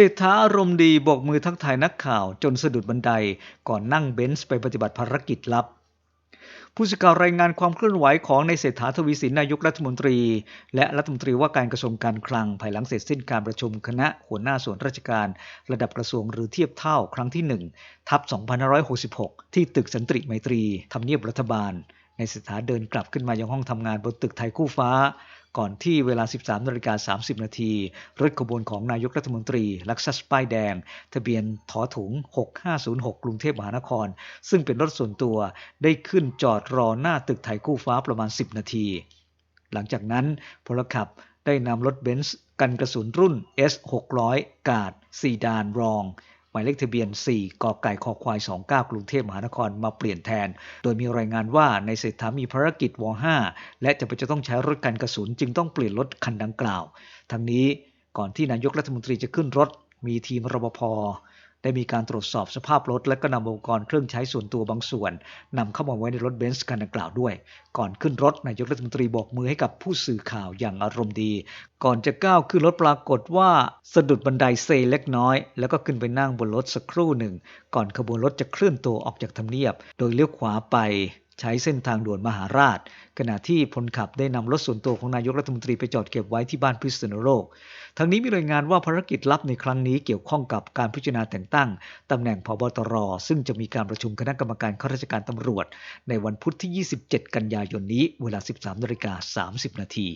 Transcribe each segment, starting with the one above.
เศรษฐาอารมณ์ดีบอกมือทักทายนักข่าวจนสะดุดบันไดก่อนนั่งเบนซ์ไปปฏิบัติภารกิจลับ ผู้สื่อข่าวรายงานความเคลื่อนไหวของในเศรษฐาทวีสินนายกรัฐมนตรี และรัฐมนตรีว่าการกระทรวงการคลังภายหลังเสร็จสิ้นการประชุมคณะหัวหน้าส่วนราชการ ระดับกระทรวงหรือเทียบเท่าครั้งที่1ทับ2566 ที่ตึกสันติไมตรีทำเนียบรัฐบาล ในเศรษฐาเดินกลับขึ้นมายังห้องทำงานบนตึกไทยคู่ฟ้า ก่อนที่เวลา 13นาฬิกา30 นาทีรถขบวนของนายกรัฐมนตรี ลักซัสป้ายแดง ทะเบียนถอถุง 6506 กรุงเทพมหานคร ซึ่งเป็นรถส่วนตัวได้ขึ้นจอดรอหน้าตึกไทยคู่ฟ้าประมาณ 10 นาที หลังจากนั้นพลขับได้นำรถเบนซ์กันกระสุนรุ่น S600 กาดซีดานรองายเลขทะเบียน 4กอไก่คอควาย 29 กรุงเทพมหานครมาเปลี่ยนแทน โดยมีรายงานว่าในเศรษฐามีภารกิจว5และจะไปจะต้องใช้รถกันกระสุนจึงต้องเปลี่ยนรถคันดังกล่าว ทั้งนี้ก่อนที่นายกรัฐมนตรีจะขึ้นรถมีทีมรปภ ได้มีการตรวจสอบสภาพรถ และก็นำอุปกรณ์เครื่องใช้ส่วนตัวบางส่วนนำเข้ามาไว้ในรถเบนซ์คันดังกล่าวด้วย ก่อนขึ้นรถนายกรัฐมนตรีบอกมือให้กับผู้สื่อข่าวอย่างอารมณ์ดี ก่อนจะก้าวขึ้นรถปรากฏว่าสะดุดบันไดเซเล็กน้อย แล้วก็ขึ้นไปนั่งบนรถสักครู่หนึ่ง ก่อนขบวนรถจะเคลื่อนตัวออกจากทำเนียบ โดยเลี้ยวขวาไป ใช้เส้นทางด่วนมหาราช ขณะที่พลขับได้นำรถส่วนตัวของนายกรัฐมนตรีไปจอดเก็บไว้ที่บ้านพิษณุโลกทั้งนี้มีรายงานว่าภารกิจลับในครั้งนี้เกี่ยวข้องกับการพิจารณาแต่งตั้งตำแหน่งพบตร ซึ่งจะมีการประชุมคณะกรรมการข้าราชการตำรวจ ในวันพุธที่ 27 กันยายนนี้ เวลา 13นาฬิกา30นาที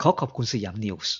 ขอขอบคุณสยามนิวส์